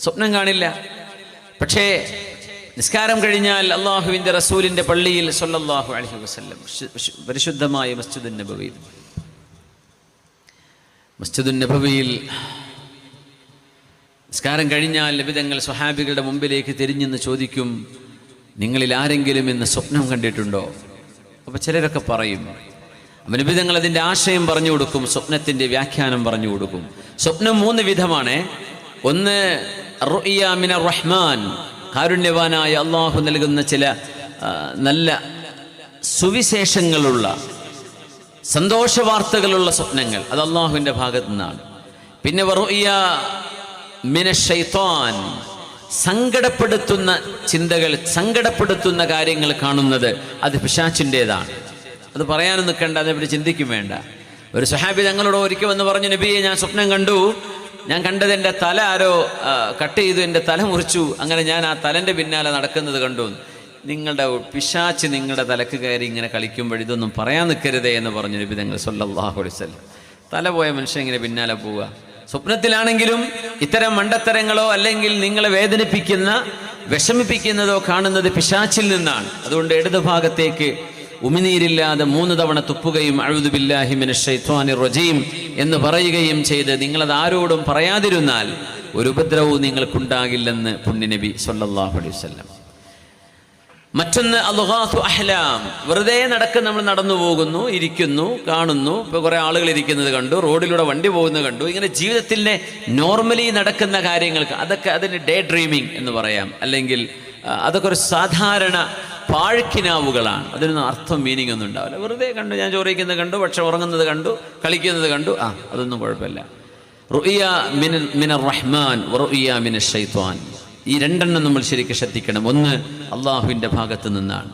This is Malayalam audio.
സ്വപ്നം കാണില്ല. പക്ഷേ നിസ്കാരം കഴിഞ്ഞാൽ അള്ളാഹുവിന്റെ റസൂലിന്റെ പള്ളിയിൽ സൊല്ലാഹു അലൈഹി വസല്ലം പരിശുദ്ധമായ മസ്ജിദുൻ നബവിയിൽ. മസ്ജിദുൻ നബവിയിൽ നിസ്കാരം കഴിഞ്ഞാൽ ലഭിതങ്ങൾ സ്വഹാബികളുടെ മുമ്പിലേക്ക് തിരിഞ്ഞെന്ന് ചോദിക്കും നിങ്ങളിൽ ആരെങ്കിലും ഇന്ന് സ്വപ്നം കണ്ടിട്ടുണ്ടോ? അപ്പോൾ ചിലരൊക്കെ പറയും ലഭിതങ്ങൾ അതിന്റെ ആശയം പറഞ്ഞു കൊടുക്കും സ്വപ്നത്തിന്റെ വ്യാഖ്യാനം പറഞ്ഞു കൊടുക്കും. സ്വപ്നം മൂന്ന് വിധമാണ്. ഒന്ന് റുഇയ മിന റഹ്മാൻ. കാരുണ്യവാനായ അള്ളാഹു നൽകുന്ന ചില നല്ല സുവിശേഷങ്ങളുള്ള സന്തോഷ വാർത്തകളുള്ള സ്വപ്നങ്ങൾ അത് അള്ളാഹുവിന്റെ ഭാഗത്തു നിന്നാണ് പിന്നെ വറുയ മിന ഷൈത്താൻ. സങ്കടപ്പെടുത്തുന്ന ചിന്തകൾ സങ്കടപ്പെടുത്തുന്ന കാര്യങ്ങൾ കാണുന്നത് അത് പിശാച്ചിന്റെതാണ്. അത് പറയാനും നിൽക്കേണ്ട അതേപോലെ ചിന്തിക്കും വേണ്ട. ഒരു സഹാബി ഞങ്ങളോട് ഒരിക്കൽ വന്ന് പറഞ്ഞു നബിയെ ഞാൻ സ്വപ്നം കണ്ടു. ഞാൻ കണ്ടത് എന്റെ തല ആരോ കട്ട് ചെയ്തു എന്റെ തല മുറിച്ചു. അങ്ങനെ ഞാൻ ആ തലന്റെ പിന്നാലെ നടക്കുന്നത് കണ്ടു. നിങ്ങളുടെ പിശാച്ച് നിങ്ങളുടെ തലക്ക് കയറി ഇങ്ങനെ കളിക്കുമ്പോൾ ഇതൊന്നും പറയാൻ നിൽക്കരുതേ എന്ന് പറഞ്ഞു നബി തങ്ങൾ സല്ലല്ലാഹു അലൈഹി വസല്ലം. തല പോയ മനുഷ്യൻ ഇങ്ങനെ പിന്നാലെ പോവുക. സ്വപ്നത്തിലാണെങ്കിലും ഇത്തരം മണ്ടത്തരങ്ങളോ അല്ലെങ്കിൽ നിങ്ങളെ വേദനിപ്പിക്കുന്ന വിഷമിപ്പിക്കുന്നതോ കാണുന്നത് പിശാച്ചിൽ നിന്നാണ്. അതുകൊണ്ട് ഇടത് ഭാഗത്തേക്ക് ഉമിനീരില്ലാതെ മൂന്ന് തവണ തുപ്പുകയും അഴുതുബില്ലാഹിമിന് റജീം എന്ന് പറയുകയും ചെയ്ത് നിങ്ങളത് ആരോടും പറയാതിരുന്നാൽ ഒരു ഉപദ്രവവും നിങ്ങൾക്കുണ്ടാകില്ലെന്ന് പുണ്യനബി സല്ലാഹു അലൈഹി വസല്ലം. മറ്റൊന്ന് അലുഹാസു അഹ്ലാം. വെറുതെ നടക്കുന്ന നമ്മൾ നടന്നു പോകുന്നു ഇരിക്കുന്നു കാണുന്നു. ഇപ്പോൾ കുറേ ആളുകൾ ഇരിക്കുന്നത് കണ്ടു റോഡിലൂടെ വണ്ടി പോകുന്നത് കണ്ടു. ഇങ്ങനെ ജീവിതത്തിന്റെ നോർമലി നടക്കുന്ന കാര്യങ്ങൾക്ക് അതൊക്കെ അതിന് ഡേ ഡ്രീമിംഗ് എന്ന് പറയാം. അല്ലെങ്കിൽ അതൊക്കെ ഒരു സാധാരണ പാഴ്ക്കിനാവുകളാണ്. അതിനൊന്നും അർത്ഥം മീനിങ് ഒന്നും ഉണ്ടാവില്ല. വെറുതെ കണ്ടു ഞാൻ ചോറിക്കുന്നത് കണ്ടു പക്ഷെ ഉറങ്ങുന്നത് കണ്ടു കളിക്കുന്നത് കണ്ടു. ആ അതൊന്നും കുഴപ്പമില്ല. റുഇയ മിന മിന റഹ്മാൻ റുഇയ മിന ഷൈത്വാൻ ഈ രണ്ടെണ്ണം നമ്മൾ ശരിക്കും ശ്രദ്ധിക്കണം. ഒന്ന് അള്ളാഹുവിന്റെ ഭാഗത്ത് നിന്നാണ്.